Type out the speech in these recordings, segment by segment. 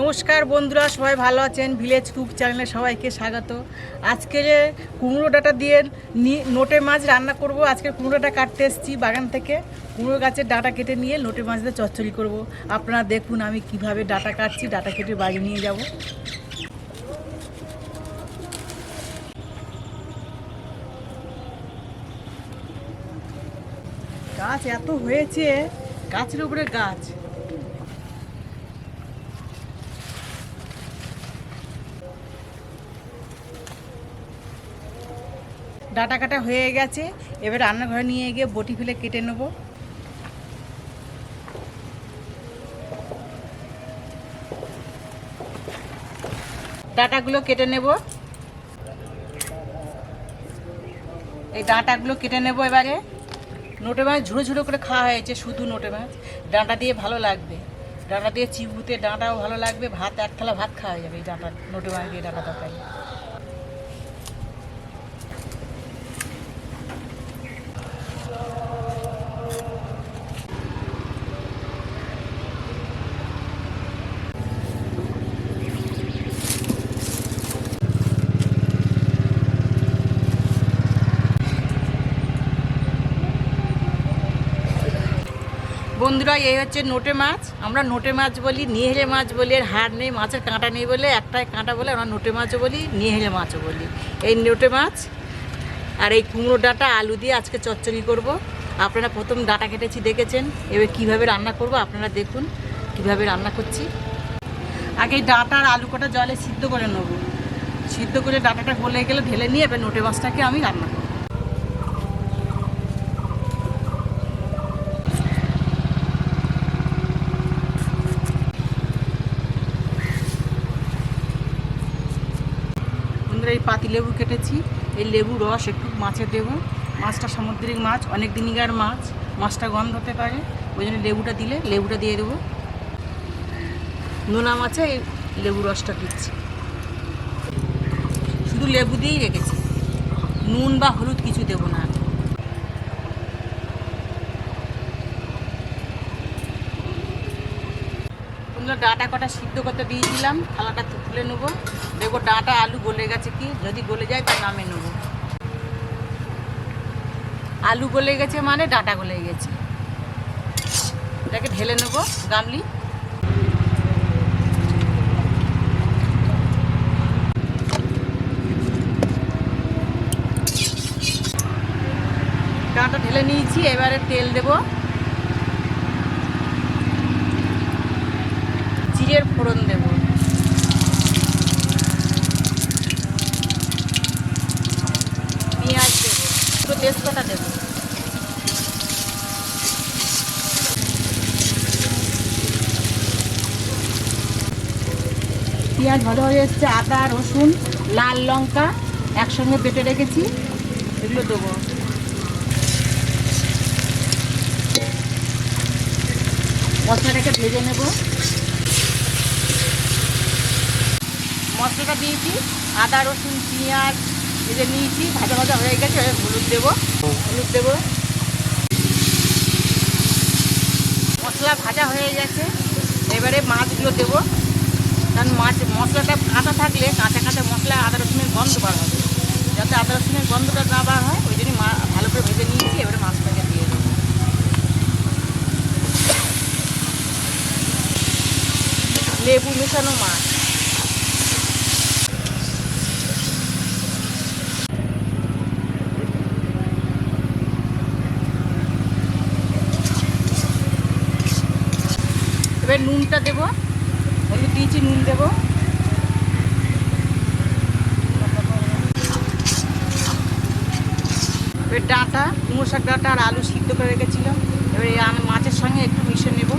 নমস্কার বন্ধুরা, সবাই ভালো আছেন? ভিলেজ কুক চ্যানেলে সবাইকে স্বাগত। আজকে কুমড়ো ডাটা দিয়ে নোটে মাছ রান্না করব, আজকে কুমড়ো ডাটা কাটতে এসেছি বাগান থেকে। কুমড়ো গাছের ডাটা কেটে নিয়ে নোটে মাছ দিয়ে চচ্চড়ি করব। আপনারা দেখুন আমি কীভাবে ডাটা কাটছি, ডাটা কেটে বাড়ি নিয়ে যাব। গাছ এত হয়েছে, গাছের উপরে গাছ। ডাটা কাটা হয়ে গেছে। এবার রান্নাঘরে নিয়ে গিয়ে বটি ফেলে কেটে নেব। ডাটাগুলো কেটে নেব। এই ডাঁটাগুলো কেটে নেব এবারে। নোটে মাছ ঝুড়ো ঝুড়ো করে খাওয়া হয়েছে, শুধু নোটে মাছ। ডাঁটা দিয়ে ভালো লাগবে। ডাঁটা দিয়ে চিবুতে ডাঁটাও ভালো লাগবে। ভাত এক থালা ভাত খাওয়া যাবে এই ডাঁটা, নোটে মাছ দিয়ে ডাঁটা তরকারি। বন্ধুরা, এই হচ্ছে নোটে মাছ। আমরা নোটে মাছ বলি, নিহেলে মাছ বলি এর হাড় নেই, মাছের কাঁটা নেই বলে, একটাই কাঁটা বলে আমরা নোটে মাছও বলি, নিহেলে মাছও বলি। এই নোটে মাছ আর এই কুমড়ো ডাঁটা, আলু দিয়ে আজকে চচ্চড়ি করব। আপনারা প্রথম ডাঁটা কেটেছি, দেখেছেন? এবার কীভাবে রান্না করব আপনারা দেখুন, কীভাবে রান্না করছি। আগে ডাঁটা আর আলু কটা জলে সিদ্ধ করে নেব। সিদ্ধ করে ডাঁটাটা গলে গেলে ঢেলে নিয়ে এবার নোটে মাছটাকে আমি রান্না করব। এই পাতি লেবু কেটেছি। এই লেবু রস, একটু মাছে দেবো মাছটা সামুদ্রিক মাছ, অনেক দিনিকার মাছ। মাছটা গন্ধ হতে পারে। ওই জন্য লেবুটা দিলে, লেবুটা দিয়ে দেবো। নোনা মাছে এই লেবু রসটা দিচ্ছি। শুধু লেবু দিয়েই রেখেছি। নুন বা হলুদ কিছু দেবো না। বন্ধুরা ডাঁটা কটা সিদ্ধ করতে দিয়ে দিলাম, থালাটা তুলে নেব। দেখব ডাঁটা আলু গলে গেছে কি? যদি গলে যায় তা নামে নেব। আলু গলে গেছে মানে ডাঁটা গলে গেছে। এটাকে ঢেলে নেব, গামলি। ডাঁটা ঢেলে নিয়েছি, এবারে তেল দেবো। জিরের ফোড়ন দেব। পেঁয়াজ দেবো, একটু তেজপাতা দেবো। পেঁয়াজ ভালো হয়ে এসছে, আদা, রসুন, লাল লঙ্কা একসঙ্গে বেটে রেখেছি, এগুলো দেবো। মশলাটাকে ভেজে নেব। মশলাটা দিয়েছি, আদা, রসুন, পেঁয়াজ, ভেজে নিয়েছি, ভাজা ভাজা হয়ে গেছে হলুদ দেবো। হলুদ দেবো। মশলা ভাজা হয়ে গেছে, এবারে মাছগুলো দেবো। কারণ মাছ, মশলাটা কাঁচা থাকলে কাঁচা কাঁচা মশলা, আদা, রসুনের গন্ধ বার হবে। যাতে আদা, রসুনের গন্ধটা না বার হয়, ওই জন্য ভালো করে ভেজে নিয়েছি, এবারে মাছটাকে দিয়ে দেবো। লেবু মেশানো মাছ। এবার নুনটা দেবো। হলুদ দিয়েছি, নুন দেবো। এবার ডাঁটা, কুমড়ো শাক ডাঁটা আর আলু সিদ্ধ করে রেখেছিলাম। এবার আমি মাছের সঙ্গে একটু মিশে নেব।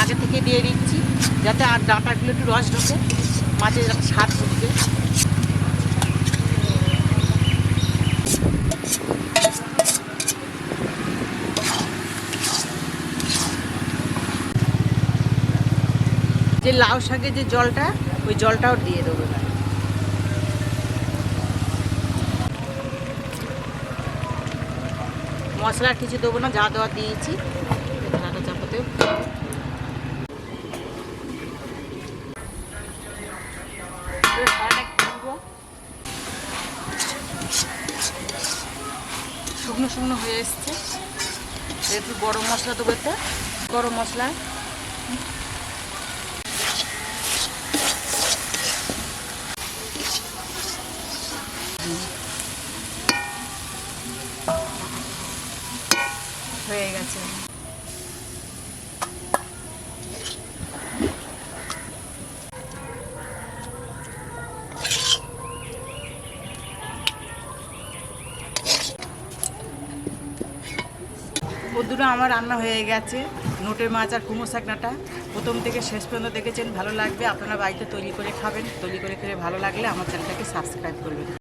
আগে থেকে দিয়ে দিচ্ছি, যাতে আর ডাঁটাগুলো একটু রস ঢোকে। মাছের স্বাদ যে লাউ শাকে যে জলটা, ওই জলটাও দিয়ে দেবো মশলা কিছু দেবো না, যা দেওয়া দিয়েছি। শুকনো শুকনো হয়ে এসছে। একটু গরম মশলা দেবো একটা। গরম মশলা। বন্ধুরা আমার রান্না হয়ে গেছে। নোটে মাছ আর কুমো শাকনাটা প্রথম থেকে শেষ পর্যন্ত দেখেছেন, ভালো লাগবে। আপনারা বাড়িতে তৈরি করে খাবেন। তৈরি করে খেলে ভালো লাগলে আমার চ্যানেলটাকে সাবস্ক্রাইব করবেন।